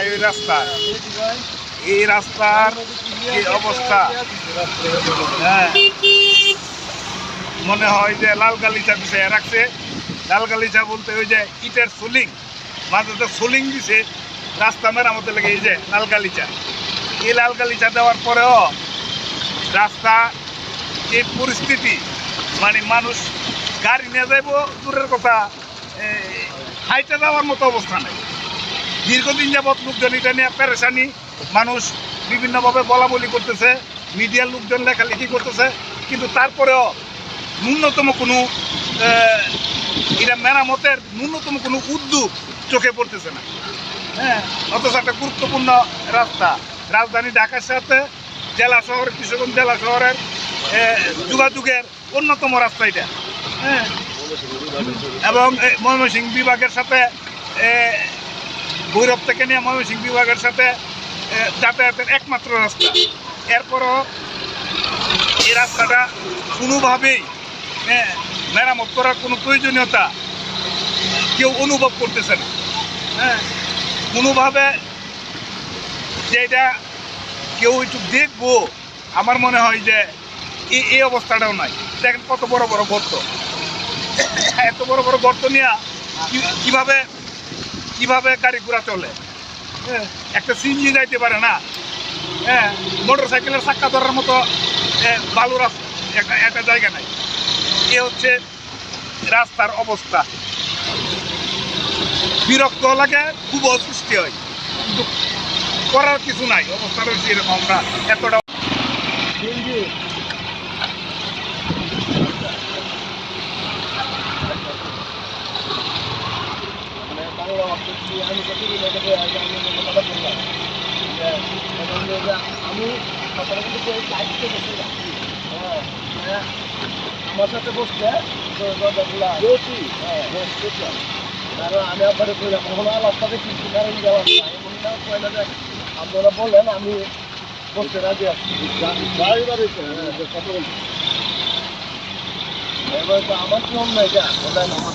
এই রাস্তা। এই রাস্তার যে অবস্থা হ্যাঁ মনে হয় যে লাল গালিচা বিষয়ে রাখছে। লাল গালিচা বলতে ওই যে ইটের সোলিং, মাঝে সোলিং দিছে, রাস্তা মেরামতে লেগে এই যে লাল গালিচা। এই লাল গালিচা দেওয়ার পরেও রাস্তা যে পরিস্থিতি মানে মানুষ গাড়ি নিয়ে যাইব, দূরের কথা হাইটে যাওয়ার মতো অবস্থা নেই। দীর্ঘদিন যাবৎ লোকজন এটা নিয়ে পেরেশানি, মানুষ বিভিন্নভাবে বলা বলি করতেছে, মিডিয়ার লোকজন লেখালেখি করতেছে, কিন্তু তারপরেও ন্যূনতম কোনো এটা মেরামতের ন্যূনতম কোনো উদ্যোগ চোখে পড়তেছে না। হ্যাঁ অথচ একটা গুরুত্বপূর্ণ রাস্তা। রাজধানী ঢাকার সাথে জেলা শহর কিশোরগঞ্জ জেলা শহরের যোগাযোগের অন্যতম রাস্তা এটা। এবং এ, ময়মনসিংহ বিভাগের সাথে ভৈরব থেকে নিয়ে ময়মনসিংহ বিভাগের সাথে যাতায়াতের একমাত্র রাস্তা। এরপরও এই রাস্তাটা কোনোভাবেই হ্যাঁ, মেরামত করার কোনো প্রয়োজনীয়তা কেউ অনুভব করতেছে না। হ্যাঁ কোনোভাবে যে এটা কেউ একটু দেখব আমার মনে হয় যে এই অবস্থাটাও নাই। দেখেন কত বড় বড় গর্ত। এত বড় বড় গর্ত নিয়ে কীভাবে কীভাবে গাড়ি ঘোড়া চলে? হ্যাঁ, একটা সিঞ্জি যাইতে পারে না। হ্যাঁ মোটর সাইকেলের চাক্কা ধরার মতো বালু রাস্তা একটা জায়গা নাই। এ হচ্ছে রাস্তার অবস্থা। বিরক্ত লাগে খুব অসৃষ্টি হয়। কিন্তু করার কিছু নাই। অবস্থাটা হচ্ছে এরকম আমরা এতটা মানে বাংলা অর্থ কি আমি কত দিন আগে আমি যে যে আমি বসে হ্যাঁ আমার সাথে বসতে তো কথাগুলো বসি হ্যাঁ বসছিলাম কারণ আমি আপনাদের কইলাম এখন আলাপটাতে কিন্তু কারণ যাওয়ার এমন না কয়লা আপনারা বললেন আমি বসতে রাজি আছি কথা বলছি এবার তো আমার নিয়ম নাই যা ওটা আমার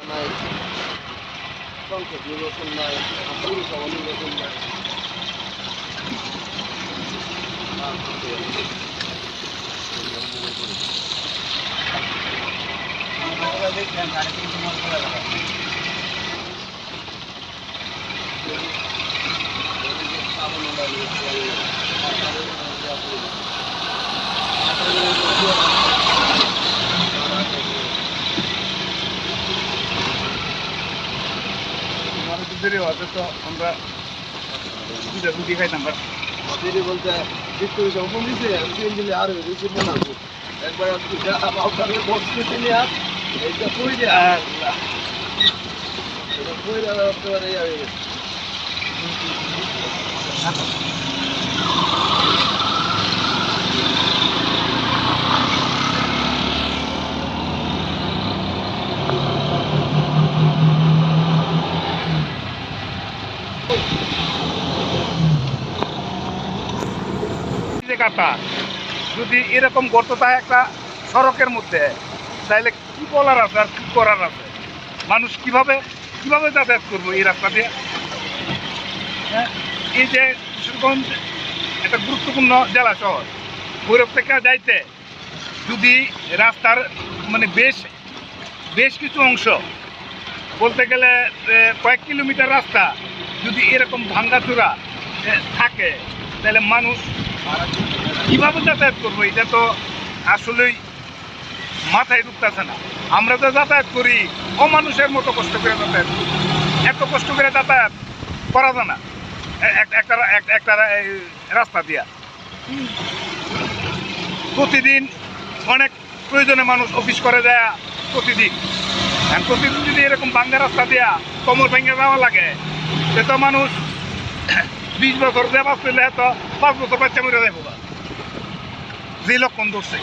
নাই। সংসদ নির্বাচন নাই পৌরসভা নির্বাচন নাই। আমাদের তো দেরি হওয়াতে তো আমরা সুবিধা বুঝি খাইতাম বাট দিদি বলতে একটু যখন দিছে তিন দিলে আরও বেশি মনে হতো একবার গেছে কাটা। যদি এরকম গর্ত থাকে একটা সড়কের মধ্যে তাহলে কি বলার আছে আর কি করার আছে? মানুষ কীভাবে কীভাবে যাতায়াত করব এই রাস্তা দিয়ে? হ্যাঁ এই যে কিশোরগঞ্জ একটা গুরুত্বপূর্ণ জেলা শহর, ভৈরব থেকে যাইতে যদি রাস্তার মানে বেশ বেশ কিছু অংশ, বলতে গেলে কয়েক কিলোমিটার রাস্তা যদি এরকম ভাঙ্গাচুরা থাকে তাহলে মানুষ কীভাবে যাতায়াত করব? এটা তো আসলেই মাথায় ঢুকতেছে না। আমরা তো যাতায়াত করি, অমানুষের মতো কষ্ট করে যাতায়াত করি। এত কষ্ট করে যাতায়াত করা যায় না। এক- একটা একটা রাস্তা দিয়া। প্রতিদিন অনেক প্রয়োজনে মানুষ অফিস করে যায় প্রতিদিন। প্রতিদিন যদি এরকম বাঙ্গা রাস্তা দিয়া কোমর ভেঙে যাওয়া লাগে সে তো মানুষ বিশ বছর যে বাঁচলে তো পাঁচ বছর বাচ্চা মরে যাব গা। যে লক্ষণ ধরছে